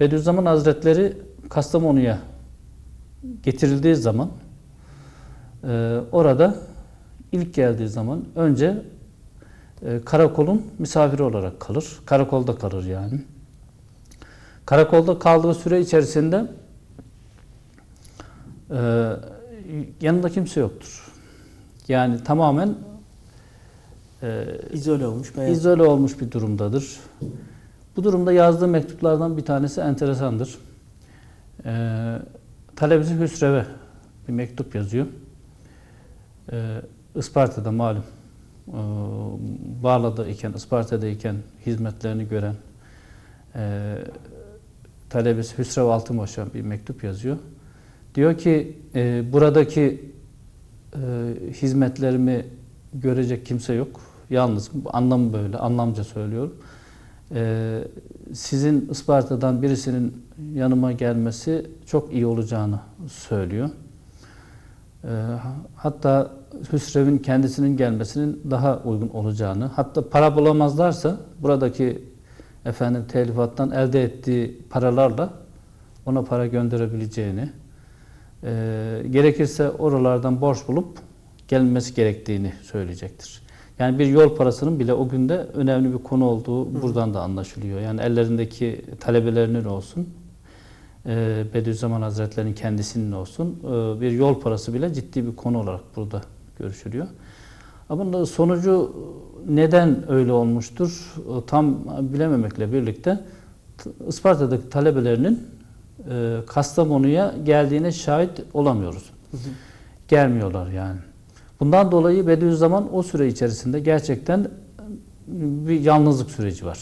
Bediüzzaman Hazretleri Kastamonu'ya getirildiği zaman e, orada ilk geldiği zaman önce e, karakolun misafiri olarak kalır. Karakolda kalır yani. Karakolda kaldığı süre içerisinde e, yanında kimse yoktur. Yani tamamen e, İzole olmuş. Bayağı. izole olmuş bir durumdadır. Bu durumda yazdığı mektuplardan bir tanesi enteresandır. Ee, talebesi Hüsrev'e bir mektup yazıyor. Ee, Isparta'da malum ee, Bağla'da iken, Isparta'da iken hizmetlerini gören ee, talebesi Hüsrev Altınbaş'a bir mektup yazıyor. Diyor ki e, buradaki e, hizmetlerimi görecek kimse yok. Yalnız anlamı böyle, anlamca söylüyorum. Ee, sizin Isparta'dan birisinin yanıma gelmesi çok iyi olacağını söylüyor. Ee, hatta Hüsrev'in kendisinin gelmesinin daha uygun olacağını, hatta para bulamazlarsa buradaki efendim telifattan elde ettiği paralarla ona para gönderebileceğini, e, gerekirse oralardan borç bulup gelmesi gerektiğini söyleyecektir. Yani bir yol parasının bile o günde önemli bir konu olduğu buradan da anlaşılıyor. Yani ellerindeki talebelerinin olsun, e, Bediüzzaman Hazretleri'nin kendisinin olsun e, bir yol parası bile ciddi bir konu olarak burada görüşülüyor. Ama sonucu neden öyle olmuştur e, tam bilememekle birlikte Isparta'daki talebelerinin e, Kastamonu'ya geldiğine şahit olamıyoruz. Gelmiyorlar yani. Bundan dolayı Bediüzzaman o süre içerisinde gerçekten bir yalnızlık süreci var.